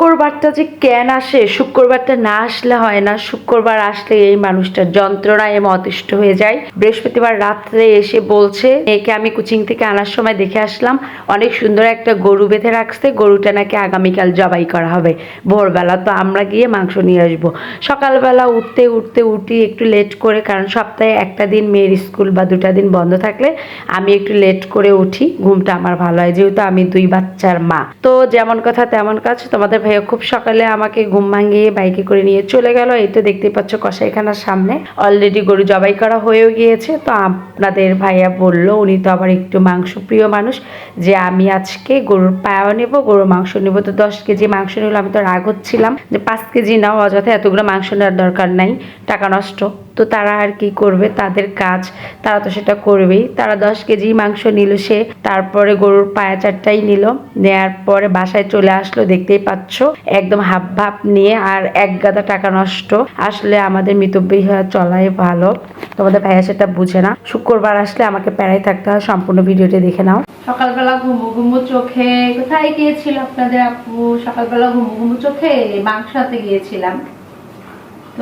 শুক্রবারটা যে কেন আসে, শুক্রবারটা না আসলে হয় না, শুক্রবার আসলে এই মানুষটা যন্ত্রণায় এমন অতিষ্ঠ হয়ে যায়। বৃহস্পতিবার রাত্রে এসে বলছে, একে আমি কোচিং থেকে আনার সময় দেখে আসলাম, অনেক সুন্দর একটা গরু বেঁধে রাখছে, গরুটা নাকি আগামীকাল জবাই করা হবে। ভোরবেলা তো আমরা গিয়ে মাংস নিয়ে আসব। সকালবেলা উঠতে উঠতে, উঠি একটু লেট করে, কারণ সপ্তাহে একটা দিন মেয়ের স্কুল বা দুটা দিন বন্ধ থাকলে আমি একটু লেট করে উঠি, ঘুমটা আমার ভালো হয়, যেহেতু আমি দুই বাচ্চার মা। তো যেমন কথা তেমন কাজ, তোমাদের ভাইয়া খুব সকালে আমাকে ঘুম ভাঙিয়ে বাইকে করে নিয়ে চলে গেল। এই তো দেখতেই পাচ্ছ কষাইখানার সামনে। অলরেডি গরু জবাই করা হয়েও গিয়েছে। তো আপনাদের ভাইয়া বলল, উনি তো আবার একটু মাংস প্রিয় মানুষ যে আমি আজকে গরুর পায়া নেব, গরুর মাংস নেব। তো দশ কেজি মাংস নিল। আমি তো রাগ হচ্ছিলাম যে পাঁচ কেজি নাও, অযথা এতগুলো মাংস নেওয়ার দরকার নাই। টাকা নষ্ট। তো তারা আর কি করবে? তাদের কাজ, তারা তো সেটা করবেই। তারা দশ কেজি মাংস নিল সে, তারপরে গরুর পায়া চারটাই নিল। নেয়ার পরে বাসায় চলে আসলো, দেখতেই পাচ্ছ। একদম হাফ ভাপ নিয়ে আর এক গাদা টাকা নষ্ট। আসলে আমাদের মিতব্যয়ী হয়ে চলাই ভালো। তোমাদের ভাইয়া সেটা বুঝে না। শুক্রবার আসলে আমাকে প্যারাই থাকতে হয়। সম্পূর্ণ ভিডিওটি দেখে নাও। সকালবেলা ঘুমু ঘুমু চোখে। কোথায় গিয়েছিল আপনাদের আপু? সকালবেলা ঘুমু ঘুমু চোখে? মাংস হাতে গিয়েছিলাম।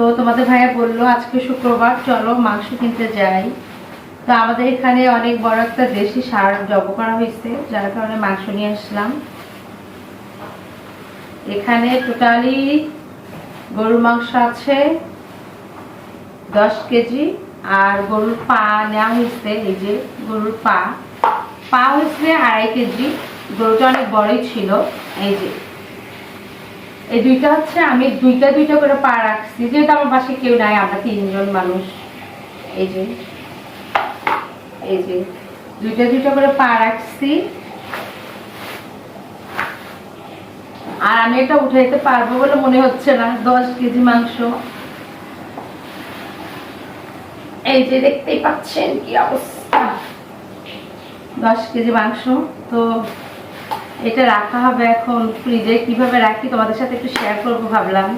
তো তোমাদের ভাইয়া বলল, আজকে শুক্রবার, চলো মাংস কিনতে যাই। তো আমাদের এখানে অনেক বড় একটা দেশি সার জব করা হয়েছে, যার কারণে মাংস নিয়ে আসলাম। এখানে টোটালি গরুর মাংস আছে, দশ কেজি, আর গরুর পা নেওয়া হয়েছে, এই যে গরুর পা। পা হয়েছে আড়াই কেজি, গরুটা অনেক বড়ই ছিল, এই যে। এই দুইটা হচ্ছে, আমি দুইটা দুইটা করে পা রাখছি। যেহেতু আমার পাশে কেউ নাই, আমরা তিনজন মানুষ। এই যে এই যে, দুইটা দুইটা করে পা রাখছি। আর আমি এটা উঠাইতে পারব বলে মনে হচ্ছে না, দশ কেজি মাংস। এই যে, দেখতেই পাচ্ছেন কি অবস্থা। দশ কেজি মাংস, তো এটা রাখা হবে এখন ফ্রিজে কীভাবে রাখি তোমাদের সাথে একটু শেয়ার করব ভাবলাম।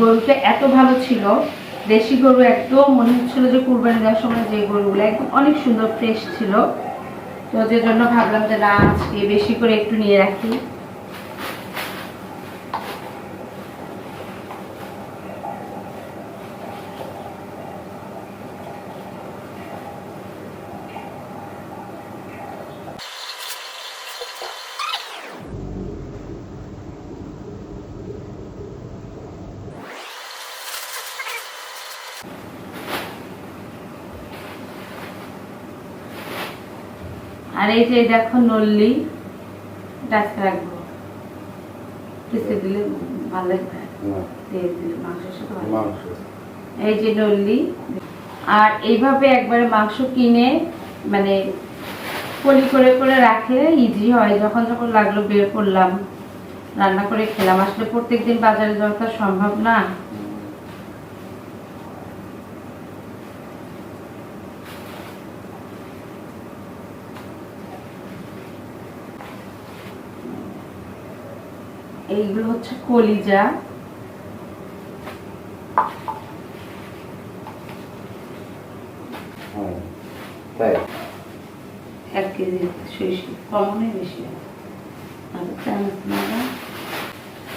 গরুটা এত ভালো ছিল, দেশি গরু একদম মনে হচ্ছিল যে কুরবানি দেওয়ার সময় যে গরুগুলো একদম অনেক সুন্দর ফ্রেশ ছিল। তো ওদের জন্য ভাবলাম যে না আজকে বেশি করে একটু নিয়ে রাখি। আর এই যে দেখো নল্লি আজকে রাখব। পিসে দিলে ভালো লাগবে তেল দিলে মাংসের সাথে ভালো। এই যে নল্লি। আর এইভাবে একবারে মাংস কিনে মানে পলি করে করে রাখলে ইজি হয়। যখন যখন লাগল বের করলাম। রান্না করে খেলাম। আসলে প্রত্যেকদিন বাজারে যাওয়া তো সম্ভব না। এইগুলো হচ্ছে কলিজা। এক কেজি সরিষা কম বেশি।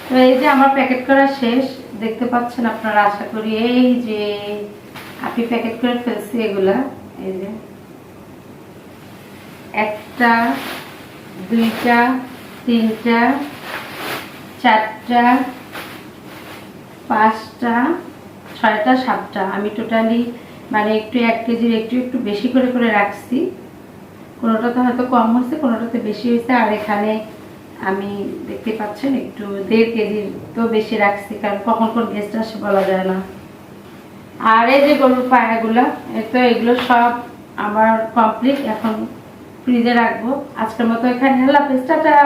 তো এই যে আমার প্যাকেট করা শেষ দেখতে পাচ্ছেন আপনারা আশা করি এই যে আপনি প্যাকেট করে ফেলছি এগুলা এই যে। একটা দুইটা তিনটা চারটা, পাঁচটা, ছয়টা, সাতটা। আমি টোটালি মানে একটু এক কেজির একটু একটু বেশি করে করে রাখছি। কোনোটাতে হয়তো কম হয়েছে, কোনোটাতে বেশি হয়েছে। আর এখানে আমি দেখতে পাচ্ছেন একটু দেড় কেজির তো বেশি রাখছি, কারণ কখন কোন গেস্ট আসে বলা যায় না। আর এই যে গরুর পায়াগুলো তো এগুলো সব আমার কমপ্লিট এখন ফ্রিজে রাখব। আজকের মতো এখানে হেলা টাটা!